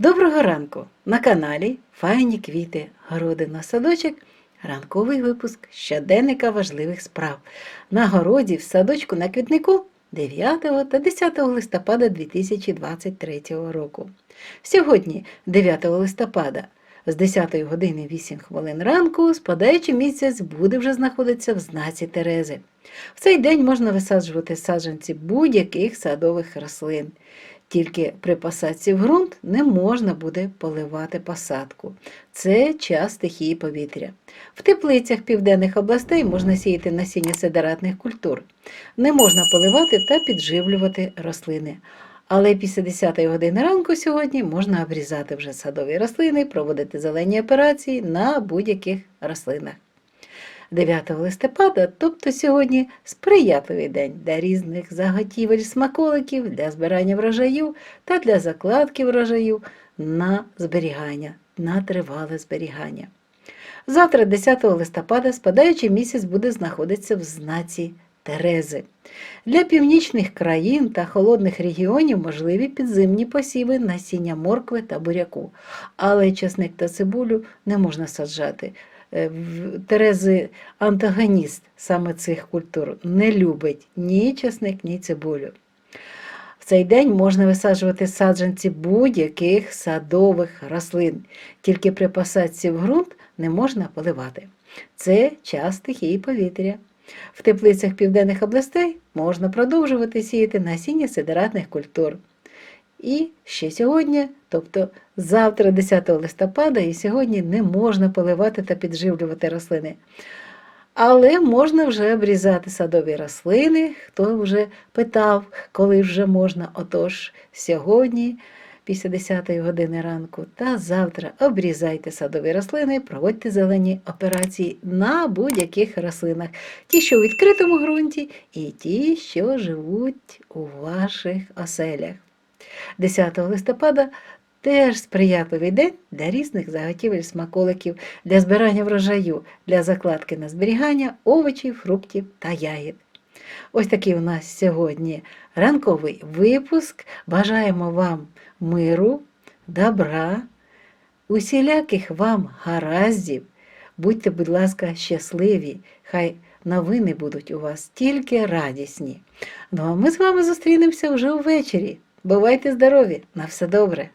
Доброго ранку! На каналі Файні квіти, городина, садочок. Ранковий випуск щоденника важливих справ. На городі в садочку на квітнику 9 та 10 листопада 2023 року. Сьогодні, 9 листопада, з 10 години 8 хвилин ранку, спадаючий місяць буде вже знаходитися в знаці Терези. В цей день можна висаджувати саджанці будь-яких садових рослин. Тільки при посадці в ґрунт не можна буде поливати посадку. Це час стихії повітря. В теплицях південних областей можна сіяти насіння сидератних культур. Не можна поливати та підживлювати рослини. Але після 10 години ранку сьогодні можна обрізати вже садові рослини, проводити зелені операції на будь-яких рослинах. 9 листопада, тобто сьогодні сприятливий день для різних заготівель смаколиків, для збирання врожаю та для закладки врожаю на зберігання, на тривале зберігання. Завтра, 10 листопада, спадаючий місяць буде знаходитися в знаці Терези. Для північних країн та холодних регіонів можливі підзимні посіви насіння моркви та буряку, але часник та цибулю не можна саджати. Е, Терези антагоніст саме цих культур не любить ні часник, ні цибулю. В цей день можна висаджувати саджанці будь-яких садових рослин, тільки при посадці в ґрунт не можна поливати. Це час стихії повітря. В теплицях південних областей можна продовжувати сіяти насіння сидератних культур. І ще сьогодні, тобто завтра, 10 листопада, і сьогодні не можна поливати та підживлювати рослини. Але можна вже обрізати садові рослини, хто вже питав, коли вже можна. Отож, сьогодні, після 10 години ранку, та завтра обрізайте садові рослини, проводьте зелені операції на будь-яких рослинах, ті, що у відкритому ґрунті, і ті, що живуть у ваших оселях. 10 листопада теж сприятливий день для різних заготівель смаколиків, для збирання врожаю, для закладки на зберігання овочів, фруктів та ягід. Ось такий у нас сьогодні ранковий випуск. Бажаємо вам миру, добра, усіляких вам гараздів. Будьте, будь ласка, щасливі, хай новини будуть у вас тільки радісні. Ну а ми з вами зустрінемося вже увечері. Бувайте здорові! На все добре!